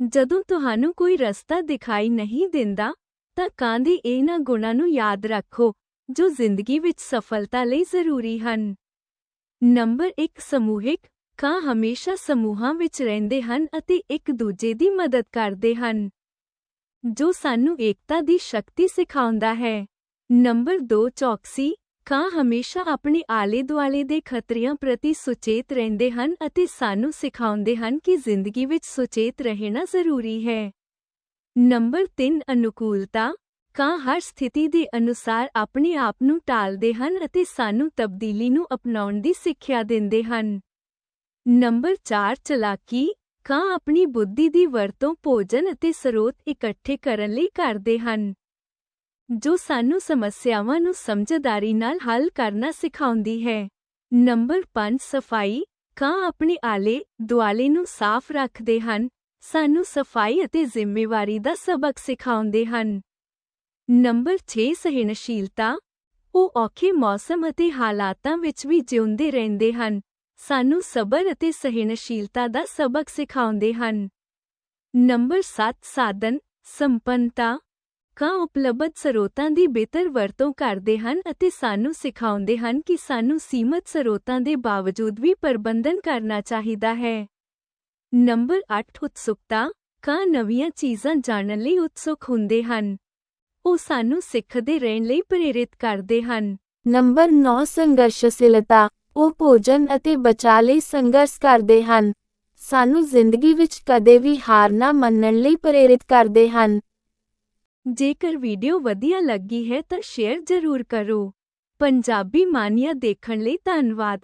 ਜਦੋਂ ਤੁਹਾਨੂੰ ਕੋਈ ਰਸਤਾ ਦਿਖਾਈ ਨਹੀਂ ਦਿੰਦਾ, ਤਾਂ ਕਾਂ ਦੇ ਇਹਨਾਂ ਗੁਣਾਂ ਨੂੰ ਯਾਦ ਰੱਖੋ, ਜੋ ਜ਼ਿੰਦਗੀ ਵਿੱਚ ਸਫਲਤਾ ਲਈ ਜ਼ਰੂਰੀ ਹਨ। ਨੰਬਰ 1 ਸਮੂਹਿਕ ਕਾਂ ਹਮੇਸ਼ਾ ਸਮੂਹਾਂ ਵਿੱਚ ਰਹਿੰਦੇ ਹਨ ਅਤੇ ਇੱਕ ਦੂਜੇ ਦੀ ਮਦਦ ਕਰਦੇ ਹਨ, ਜੋ ਸਾਨੂੰ ਏਕਤਾ ਦੀ ਸ਼ਕਤੀ ਸਿਖਾਉਂਦਾ ਹੈ। ਨੰਬਰ 2 ਚੌਕਸੀ ਕਾਂ ਹਮੇਸ਼ਾ ਆਪਣੇ ਆਲੇ ਦੁਆਲੇ ਦੇ ਖਤਰਿਆਂ ਪ੍ਰਤੀ ਸੁਚੇਤ ਰਹਿੰਦੇ ਹਨ ਅਤੇ ਸਾਨੂੰ ਸਿਖਾਉਂਦੇ ਹਨ ਕਿ ਜ਼ਿੰਦਗੀ ਵਿੱਚ ਸੁਚੇਤ ਰਹਿਣਾ ਜ਼ਰੂਰੀ ਹੈ। ਨੰਬਰ 3 ਅਨੁਕੂਲਤਾ। ਕਾਂ ਹਰ ਸਥਿਤੀ ਦੇ ਅਨੁਸਾਰ ਆਪਣੇ ਆਪ ਨੂੰ ਟਾਲਦੇ ਹਨ ਅਤੇ ਸਾਨੂੰ ਤਬਦੀਲੀ ਨੂੰ ਅਪਣਾਉਣ ਦੀ ਸਿੱਖਿਆ ਦਿੰਦੇ ਹਨ। ਨੰਬਰ 4 ਚਲਾਕੀ। ਕਾਂ ਆਪਣੀ ਬੁੱਧੀ ਦੀ ਵਰਤੋਂ ਭੋਜਨ ਅਤੇ ਸਰੋਤ ਇਕੱਠੇ ਕਰਨ ਲਈ ਕਰਦੇ ਹਨ। ਜੋ ਸਾਨੂੰ ਸਮੱਸਿਆਵਾਂ ਨੂੰ ਸਮਝਦਾਰੀ ਨਾਲ ਹੱਲ ਕਰਨਾ ਸਿਖਾਉਂਦੀ ਹੈ। ਨੰਬਰ 5 ਸਫ਼ਾਈ। ਕਾਂ ਆਪਣੇ ਆਲੇ ਦੁਆਲੇ ਨੂੰ ਸਾਫ਼ ਰੱਖਦੇ ਹਨ। ਸਾਨੂੰ ਸਫ਼ਾਈ ਅਤੇ ਜ਼ਿੰਮੇਵਾਰੀ ਦਾ ਸਬਕ ਸਿਖਾਉਂਦੇ ਹਨ। ਨੰਬਰ 6 ਸਹਿਣਸ਼ੀਲਤਾ। ਉਹ ਔਖੇ ਮੌਸਮ ਅਤੇ ਹਾਲਾਤਾਂ ਵਿੱਚ ਵੀ ਜਿਉਂਦੇ ਰਹਿੰਦੇ ਹਨ। ਸਾਨੂੰ ਸਬਰ ਅਤੇ ਸਹਿਣਸ਼ੀਲਤਾ ਦਾ ਸਬਕ ਸਿਖਾਉਂਦੇ ਹਨ। ਨੰਬਰ 7 ਸਾਧਨ। ਸੰਪੰਨਤਾ। ਕਾਂ ਉਪਲਬਧ ਸਰੋਤਾਂ ਦੀ ਬਿਹਤਰ ਵਰਤੋਂ ਕਰਦੇ ਹਨ ਅਤੇ ਸਾਨੂੰ ਸਿਖਾਉਂਦੇ ਹਨ ਕਿ ਸਾਨੂੰ ਸੀਮਤ ਸਰੋਤਾਂ ਦੇ ਬਾਵਜੂਦ ਵੀ ਪ੍ਰਬੰਧਨ ਕਰਨਾ ਚਾਹੀਦਾ ਹੈ। ਨੰਬਰ 8 ਉਤਸੁਕਤਾ। ਕਾਂ ਨਵੀਆਂ ਚੀਜ਼ਾਂ ਜਾਣਨ ਲਈ ਉਤਸੁਕ ਹੁੰਦੇ ਹਨ। ਉਹ ਸਾਨੂੰ ਸਿੱਖਦੇ ਰਹਿਣ ਲਈ ਪ੍ਰੇਰਿਤ ਕਰਦੇ ਹਨ। ਨੰਬਰ 9 ਸੰਘਰਸ਼ਸ਼ੀਲਤਾ। ਉਹ ਭੋਜਨ ਅਤੇ ਬਚਾਅ ਲਈ ਸੰਘਰਸ਼ ਕਰਦੇ ਹਨ। ਸਾਨੂੰ ਜ਼ਿੰਦਗੀ ਵਿੱਚ ਕਦੇ ਵੀ ਹਾਰ ਨਾ ਮੰਨਣ ਲਈ ਪ੍ਰੇਰਿਤ ਕਰਦੇ ਹਨ। ਜੇਕਰ ਵੀਡੀਓ ਵਧੀਆ ਲੱਗੀ ਹੈ ਤਾਂ ਸ਼ੇਅਰ ਜ਼ਰੂਰ ਕਰੋ। ਪੰਜਾਬੀ ਮਾਨੀਆ ਦੇਖਣ ਲਈ ਧੰਨਵਾਦ।